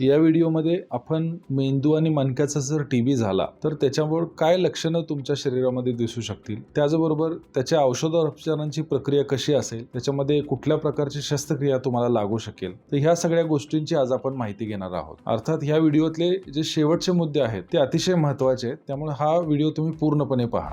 या व्हिडिओमध्ये आपण मेंदू आणि मणक्याचा जर टीबी झाला तर त्याच्यामुळे काय लक्षणं तुमच्या शरीरामध्ये दिसू शकतील? त्याचबरोबर त्याच्या औषधोपचारांची प्रक्रिया कशी असेल? त्याच्यामध्ये कुठल्या प्रकारची शस्त्रक्रिया तुम्हाला लागू शकेल? तर ह्या सगळ्या गोष्टींची आज आपण माहिती घेणार आहोत. अर्थात ह्या व्हिडिओतले जे शेवटचे मुद्दे आहेत ते अतिशय महत्त्वाचे आहेत. त्यामुळे हा व्हिडिओ तुम्ही पूर्णपणे पहा.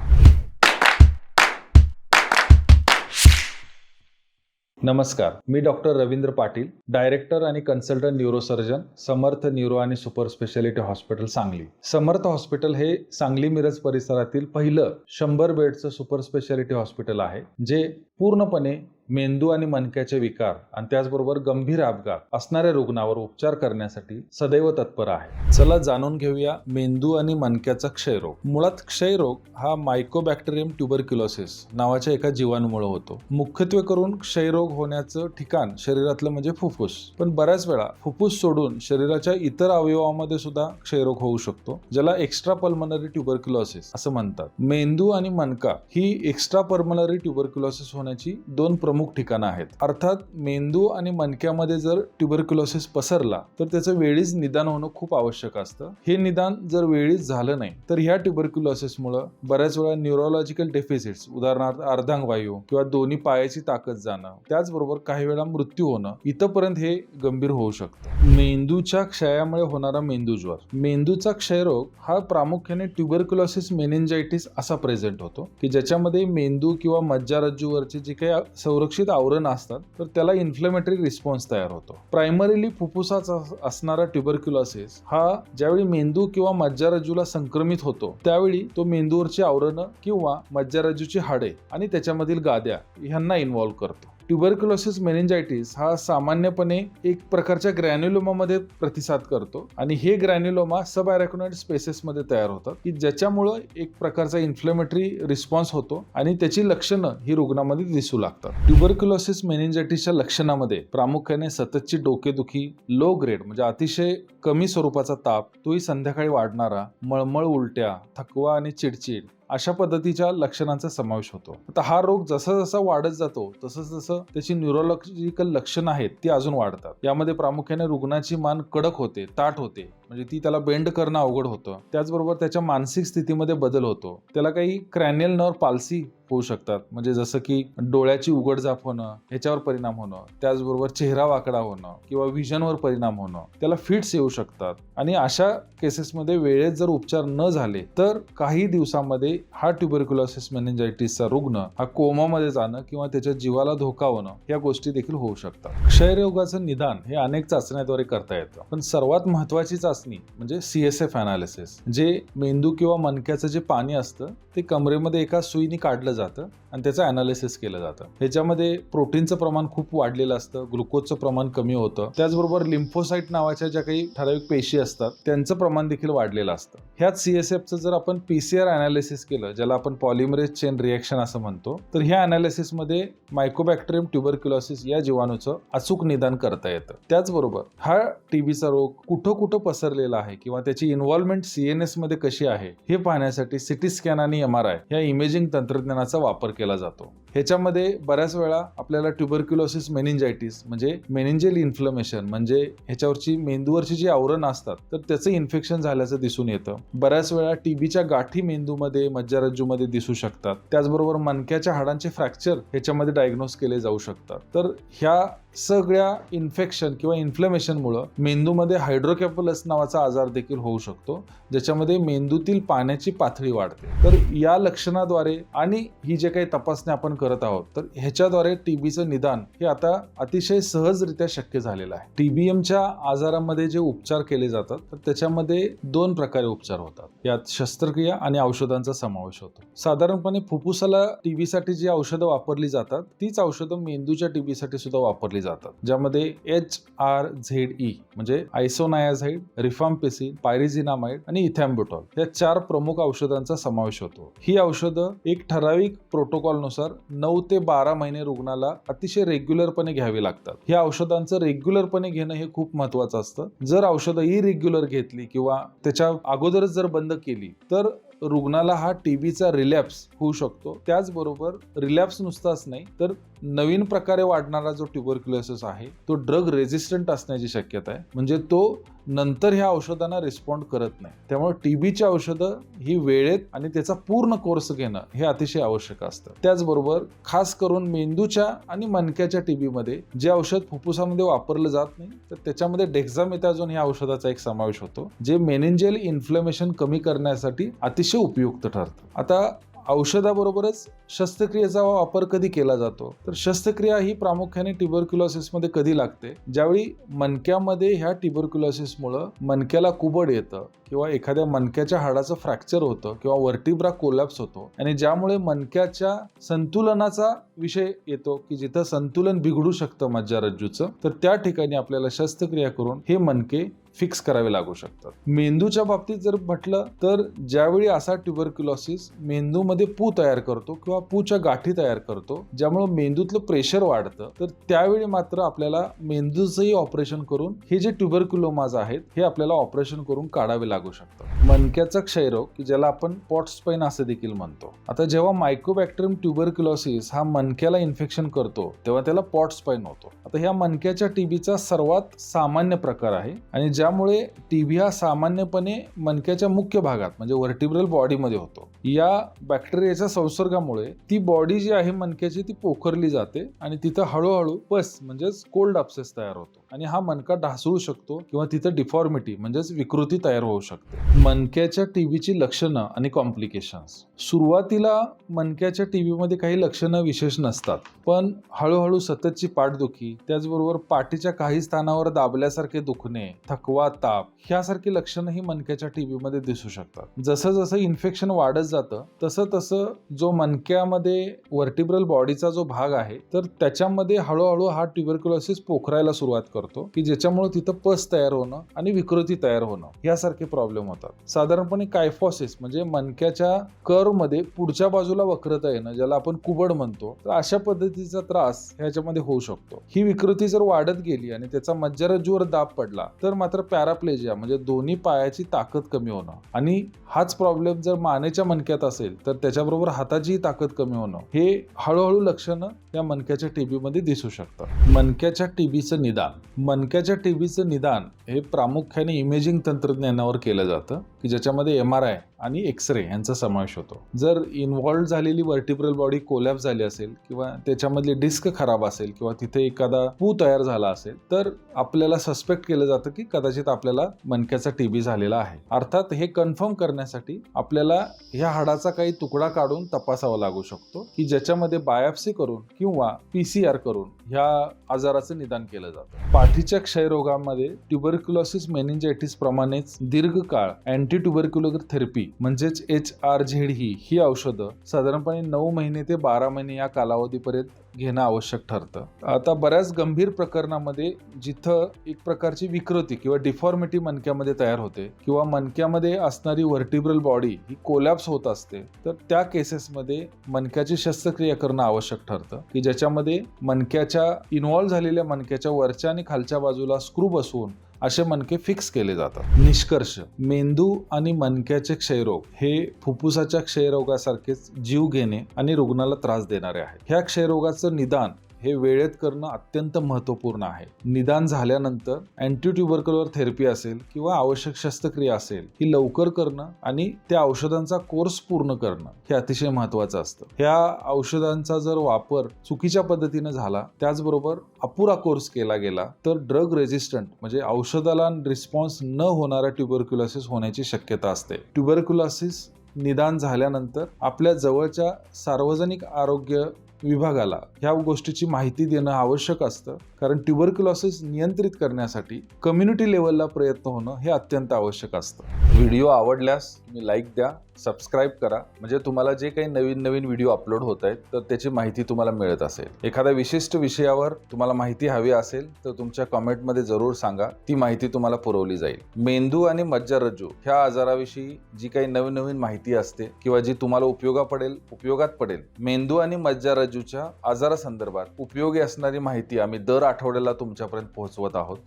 नमस्कार. मी डॉक्टर रवींद्र पाटील डायरेक्टर आणि कन्सल्टंट न्यूरोसर्जन समर्थ न्यूरो आणि super speciality hospital Sangli. Samarth hospital हे सांगली मिरज परिसरातील पहिलं शंभर बेडचं सुपर स्पेशालिटी हॉस्पिटल आहे जे पूर्णपणे मेंदू आणि मणक्याचे विकार आणि त्याचबरोबर गंभीर अपघात असणाऱ्या रुग्णावर उपचार करण्यासाठी सदैव तत्पर आहे. चला जाणून घेऊया मेंदू आणि मणक्याचा क्षयरोग मुळात क्षयरोग हा मायकोबॅक्टेरियम ट्युबरक्युलोसिस नावाच्या एका जीवाणूमुळे होतो. मुख्यत्वे करून क्षयरोग होण्याचं ठिकाण शरीरातलं म्हणजे फुफ्फुस. पण बऱ्याच वेळा फुफ्फुस सोडून शरीराच्या इतर अवयवामध्ये सुद्धा क्षयरोग होऊ शकतो ज्याला एक्स्ट्रा पल्मनरी ट्युबरक्युलोसिस असं म्हणतात. मेंदू आणि मणका ही एक्स्ट्रा पल्मनरी ट्युबरक्युलोसिस होण्याची दोन प्रमुख ठिकाणं आहेत. अर्थात मेंदू आणि मणक्यामध्ये जर ट्युबरक्युलोसिस पसरला तर त्याचं वेळीच निदान होणं खूप आवश्यक असतं. हे निदान जर वेळीच झालं नाही तर ह्या ट्युबरक्युलोसिसमुळं बऱ्याच वेळा न्यूरोलॉजिकल डेफिसिट्स उदाहरणार्थ अर्धांगवायू किंवा दोन्ही पायाची ताकद जाणं त्याचबरोबर काही वेळा मृत्यू होणं इथंपर्यंत हे गंभीर होऊ शकतं. मेंदूच्या क्षयामुळे होणारा मेंदूज्वर मेंदूचा क्षयरोग हा प्रामुख्याने ट्युबरक्युलोसिस मेनेंजायटिस असा प्रेझेंट होतो की ज्याच्यामध्ये मेंदू किंवा मज्जारज्जूवरचे जे काही संरक्षण सुरक्षित आवरण असतात तर त्याला इन्फ्लेमेटरी रिस्पॉन्स तयार होतो. प्रायमरीली फुफ्फुसाचा असणारा ट्युबरक्युलोसिस हा ज्यावेळी मेंदू किंवा मज्जारज्जूला संक्रमित होतो त्यावेळी तो मेंदूवरची आवरणं किंवा मज्जारज्जूची हाडे आणि त्याच्यामधील गाद्या ह्यांना इन्व्हॉल्व्ह करतो. ट्युबरक्युलोसिस मेनिंजायटिस हा सामान्यपणे एक प्रकारच्या ग्रॅन्युलोमामध्ये प्रतिसाद करतो आणि हे ग्रॅन्युलोमा सब अॅरेकोनॉइड स्पेसेसमध्ये तयार होतात की ज्याच्यामुळं एक प्रकारचा इन्फ्लेमेटरी रिस्पॉन्स होतो आणि त्याची लक्षणं ही रुग्णामध्ये दिसू लागतात. ट्युबरक्युलोसिस मेनिंजायटिसच्या लक्षणामध्ये प्रामुख्याने सततची डोकेदुखी लो ग्रेड म्हणजे अतिशय कमी स्वरूपाचा ताप तोही संध्याकाळी वाढणारा मळमळ उलट्या थकवा आणि चिडचिड अशा पद्धतीच्या लक्षणांचा समावेश होतो. आता हा रोग जसा जसा वाढत जातो तसं जसं त्याची न्यूरोलॉजिकल लक्षणं आहेत ती अजून वाढतात. यामध्ये प्रामुख्याने रुग्णाची मान कडक होते ताट होते. म्हणजे ती त्याला बेंड करणं अवघड होतं. त्याचबरोबर त्याच्या मानसिक स्थितीमध्ये बदल होतो. त्याला काही क्रॅनियल नर्व पाल्सी होऊ शकतात. म्हणजे जसं की डोळ्याची उघडझाप होणं ह्याच्यावर परिणाम होणं त्याचबरोबर चेहरा वाकडा होणं किंवा विजनवर परिणाम होणं त्याला फिट्स येऊ शकतात. आणि अशा केसेसमध्ये वेळेत जर उपचार न झाले तर काही दिवसांमध्ये हा ट्युबरक्युलोसिस मेनेंजायटिसचा रुग्ण हा कोमामध्ये जाणं किंवा त्याच्या जीवाला धोका होणं या गोष्टी देखील होऊ शकतात. क्षयरोगाचं निदान हे अनेक चाचण्याद्वारे करता येतं. पण सर्वात महत्वाची चाचणी म्हणजे सी एस एफ अनालिसिस जे मेंदू किंवा मणक्याचं जे पाणी असतं ते कमरेमध्ये एका सुईने काढलं जातं आणि त्याचं अनालिसिस केलं जातं. ह्याच्यामध्ये प्रोटीनचं प्रमाण खूप वाढलेलं असतं ग्लुकोजचं प्रमाण कमी होतं. त्याचबरोबर लिम्फोसाईट नावाच्या ज्या काही ठराविक पेशी असतात त्यांचं प्रमाण देखील वाढलेलं असतं. ह्याच सी एस एफचं जर आपण पी सी आर अनालिसिस केलं ज्याला आपण पॉलिमरेज चेन रिॲक्शन असं म्हणतो तर ह्या अनालिसिसमध्ये मायकोबॅक्टेरियम ट्युबरक्युलोसिस या जीवाणूचं अचूक निदान करता येतं. त्याचबरोबर हा टीबीचा रोग कुठं कुठं पसरलेला आहे किंवा त्याची इन्व्हॉल्वमेंट सी एनमध्ये कशी आहे हे पाहण्यासाठी सिटी स्कॅन आणि एम आर आय या इमेजिंग तंत्रज्ञानाचा वापर केला जातो. ह्याच्यामध्ये बऱ्याच वेळा आपल्याला ट्युबरक्युलोसिस मेनिंजायटिस म्हणजे मेनिंजेल इन्फ्लमेशन म्हणजे ह्याच्यावरची मेंदूवरची जी आवरण असतात तर त्याचं इन्फेक्शन झाल्याचं दिसून येतं. बऱ्याच वेळा टीबीच्या गाठी मेंदूमध्ये मज्जारज्जूमध्ये दिसू शकतात. त्याचबरोबर मणक्याच्या हाडांचे फ्रॅक्चर ह्याच्यामध्ये डायग्नोज केले जाऊ शकतात. तर ह्या सगळ्या इन्फेक्शन किंवा इन्फ्लेमेशनमुळं मेंदूमध्ये हायड्रोकॅपलस नावाचा आजार देखील होऊ शकतो ज्याच्यामध्ये मेंदूतील पाण्याची पातळी वाढते. तर या लक्षणाद्वारे आणि ही जे काही तपासणी आपण करत आहोत. तर ह्याच्याद्वारे टीबीचं निदान हे आता अतिशय सहजरित्या शक्य झालेलं आहे. टीबीएमच्या आजारामध्ये जे उपचार केले जातात तर त्याच्यामध्ये दोन प्रकारे उपचार होतात. यात शस्त्रक्रिया आणि औषधांचा समावेश होतो. साधारणपणे फुफ्फुसाला टीबीसाठी जी औषधं वापरली जातात तीच औषधं मेंदूच्या टीबीसाठी सुद्धा वापरली जातात. ज्यामध्ये एच आर झेड ई म्हणजे आयसोनायाझाईड रिफाम्पेसिन पायरिझिनामाइड आणि इथॅम्बुटॉल या चार प्रमुख औषधांचा समावेश होतो. ही औषधं एक ठराविक प्रोटोकॉलनुसार नऊ ते बारा महिने रुग्णाला अतिशय रेग्युलरपणे घ्यावी लागतात. ह्या औषधांचं रेग्युलरपणे घेणं हे खूप महत्वाचं असतं. जर औषधं इरेग्युलर घेतली किंवा त्याच्या अगोदरच जर बंद केली तर रुग्णाला हा टीबीचा रिलॅप्स होऊ शकतो. त्याचबरोबर रिलॅप्स नुसताच नाही तर नवीन प्रकारे वाढणारा जो ट्युबरक्युलोसिस आहे तो ड्रग रेझिस्टंट असण्याची शक्यता आहे. म्हणजे तो नंतर ह्या औषधांना रिस्पॉन्ड करत नाही. त्यामुळे टीबीची औषधं ही वेळेत आणि त्याचा पूर्ण कोर्स घेणं हे अतिशय आवश्यक असतं. त्याचबरोबर खास करून मेंदूच्या आणि मणक्याच्या टीबीमध्ये जे औषध फुफ्फुसामध्ये वापरलं जात नाही तर त्याच्यामध्ये डेक्झामेथॅझोन या औषधाचा एक समावेश होतो जे मेनिंजियल इन्फ्लमेशन कमी करण्यासाठी अतिशय उपयुक्त ठरतं. आता औषधाबरोबरच शस्त्रक्रियेचा वापर कधी केला जातो? तर शस्त्रक्रिया ही प्रामुख्याने टिबरक्युलॉसिसमध्ये कधी लागते? ज्यावेळी मणक्यामध्ये ह्या ट्युबरक्युलोसिसमुळं मणक्याला कुबड येतं किंवा एखाद्या मणक्याच्या हाडाचं फ्रॅक्चर होतं किंवा वर्टिब्रा कोलॅप्स होतो आणि ज्यामुळे मणक्याच्या संतुलनाचा विषय येतो की जिथं संतुलन बिघडू शकतं मज्जारज्जूचं तर त्या ठिकाणी आपल्याला शस्त्रक्रिया करून हे मणके फिक्स करावे लागू शकतात. मेंदूच्या बाबतीत जर म्हटलं तर ज्यावेळी असा ट्युबरक्युलोसिस मेंदूमध्ये पू तयार करतो किंवा पूच्या गाठी तयार करतो ज्यामुळे मेंदूतलं प्रेशर वाढतं तर त्यावेळी मात्र आपल्याला मेंदूचंही ऑपरेशन करून हे जे ट्युबरक्युलोमाज आहेत हे आपल्याला ऑपरेशन करून काढावे लागू शकतं मनक्याचा क्षयरोग की ज्याला आपण पॉटस्पाईन असं देखील म्हणतो. आता जेव्हा मायक्रोबॅक्टेरियम ट्युबरक्युलॉसिस हा मनक्याला इन्फेक्शन करतो तेव्हा त्याला पॉटस्पाईन होतो. आता ह्या मनक्याच्या टीबीचा सर्वात सामान्य प्रकार आहे आणि ज्यामुळे टीबी हा सामान्यपणे मणक्याच्या मुख्य भागात म्हणजे व्हर्टिब्रल बॉडीमध्ये होतो. या बॅक्टेरियाच्या संसर्गामुळे ती बॉडी जी आहे मणक्याची ती पोखरली जाते आणि तिथं हळूहळू पस म्हणजेच कोल्ड अपसेस तयार होतो. आणि हा मणका ढासळू शकतो किंवा तिथं डिफॉर्मिटी म्हणजेच विकृती तयार होऊ शकते. मणक्याच्या टीबीची लक्षणं आणि कॉम्प्लिकेशन्स सुरुवातीला मणक्याच्या टीबीमध्ये काही लक्षणं विशेष नसतात पण हळूहळू सततची पाठदुखी त्याचबरोबर पाठीच्या काही स्थानावर दाबल्यासारखे दुखणे थकवा ताप ह्यासारखी लक्षणं ही मणक्याच्या टीबीमध्ये दिसू शकतात. जसं जसं इन्फेक्शन वाढत जातं तसं तसं जो मणक्यामध्ये व्हर्टिब्रल बॉडीचा जो भाग आहे तर त्याच्यामध्ये हळूहळू हा ट्युबरक्युलोसिस पोखरायला सुरुवात करतो की ज्याच्यामुळे तिथं पस तयार होणं आणि विकृती तयार होणं यासारखे प्रॉब्लेम होतात. साधारणपणे कायफॉसिस म्हणजे मणक्याच्या कर्वमध्ये पुढच्या बाजूला वक्रता येणं ज्याला आपण कुबड म्हणतो तर अशा पद्धतीचा त्रास ह्याच्यामध्ये होऊ शकतो. ही विकृती जर वाढत गेली आणि त्याचा मज्जारज्जूवर दाब पडला तर मात्र पॅराप्लेजिया म्हणजे दोन्ही पायाची ताकद कमी होणं. आणि हाच प्रॉब्लेम जर मानेच्या मणक्यात असेल तर त्याच्याबरोबर हाताची ताकद कमी होणं हे हळूहळू लक्षणं या मणक्याच्या टीबीमध्ये दिसू शकतात मणक्याच्या टीबीचं निदान मणक्याच्या टीबीचं निदान हे प्रामुख्याने इमेजिंग तंत्रज्ञानावर केलं जातं. की ज्याच्यामध्ये एम आर आय आणि एक्स रे यांचा समावेश होतो. जर इन्व्हॉल्व झालेली वर्टिब्रल बॉडी कोलॅप झाली असेल किंवा त्याच्यामधली डिस्क खराब असेल किंवा तिथे एखादा पू तयार झाला असेल तर आपल्याला सस्पेक्ट केलं जातं की कदाचित आपल्याला मणक्याचा टीबी झालेला आहे. अर्थात हे कन्फर्म करण्यासाठी आपल्याला ह्या हाडाचा काही तुकडा काढून तपासावा लागू शकतो की ज्याच्यामध्ये बायोप्सी करून किंवा पीसीआर करून ह्या आजाराचं निदान केलं जातं. पाठीच्या क्षयरोगामध्ये ट्युबरक्युलॉसिस मेनिंजायटिस प्रमाणेच दीर्घकाळ अँटी ट्युबरक्युलर थेरपी म्हणजेच एच आर झेड ही ही औषधं साधारणपणे नऊ महिने ते बारा महिने या कालावधीपर्यंत घेणं आवश्यक ठरतं. आता बऱ्याच गंभीर प्रकरणामध्ये जिथं एक प्रकारची विकृती किंवा डिफॉर्मिटी मणक्यामध्ये तयार होते किंवा मणक्यामध्ये असणारी व्हर्टिब्रल बॉडी ही कोलॅप्स होत असते तर त्या केसेसमध्ये मणक्याची शस्त्रक्रिया करणं आवश्यक ठरतं की ज्याच्यामध्ये मणक्याच्या इन्व्हॉल्व्ह झालेल्या मणक्याच्या वरच्या आणि खालच्या बाजूला स्क्रू बसवून असे मणके फिक्स केले जातात. निष्कर्ष मेंदू आणि मणक्याचे क्षयरोग हे फुफ्फुसाच्या क्षयरोगासारखेच जीव घेणे आणि रुग्णाला त्रास देणारे आहे ह्या क्षयरोगाचं निदान हे वेळेत करणं अत्यंत महत्त्वपूर्ण आहे. निदान झाल्यानंतर अँटी अँटीट्युबरक्युलर थेरपी असेल किंवा आवश्यक शस्त्रक्रिया असेल ही लवकर करणं आणि त्या औषधांचा कोर्स पूर्ण करणं हे अतिशय महत्त्वाचं असतं. ह्या औषधांचा जर वापर चुकीच्या पद्धतीने झाला त्याचबरोबर अपुरा कोर्स केला गेला तर ड्रग रेजिस्टंट म्हणजे औषधाला रिस्पॉन्स न होणारा ट्युबरक्युलॉसिस होण्याची शक्यता असते. ट्युबरक्युलॉसिस निदान झाल्यानंतर आपल्या जवळच्या सार्वजनिक आरोग्य विभागाला ह्या गोष्टीची माहिती देणं आवश्यक असतं. कारण ट्युबरक्युलॉसिस नियंत्रित करण्यासाठी कम्युनिटी लेवलला प्रयत्न होणं हे अत्यंत आवश्यक असतं. व्हिडिओ आवडल्यास तुम्ही लाईक द्या सबस्क्राईब करा. म्हणजे तुम्हाला जे काही नवीन नवीन व्हिडिओ अपलोड होत आहेत तर त्याची माहिती तुम्हाला मिळत असेल. एखाद्या विशिष्ट विषयावर तुम्हाला माहिती हवी असेल तर तुमच्या कमेंटमध्ये जरूर सांगा. ती माहिती तुम्हाला पुरवली जाईल. मेंदू आणि मज्जारज्जू ह्या आजाराविषयी जी काही नवीन नवीन माहिती असते किंवा जी तुम्हाला उपयोगा पडेल उपयोगात पडेल मेंदू आणि मज्जारज्जूच्या आजारासंदर्भात उपयोगी असणारी माहिती आम्ही दर आठवड्याला तुमच्यापर्यंत पोहोचवत आहोत.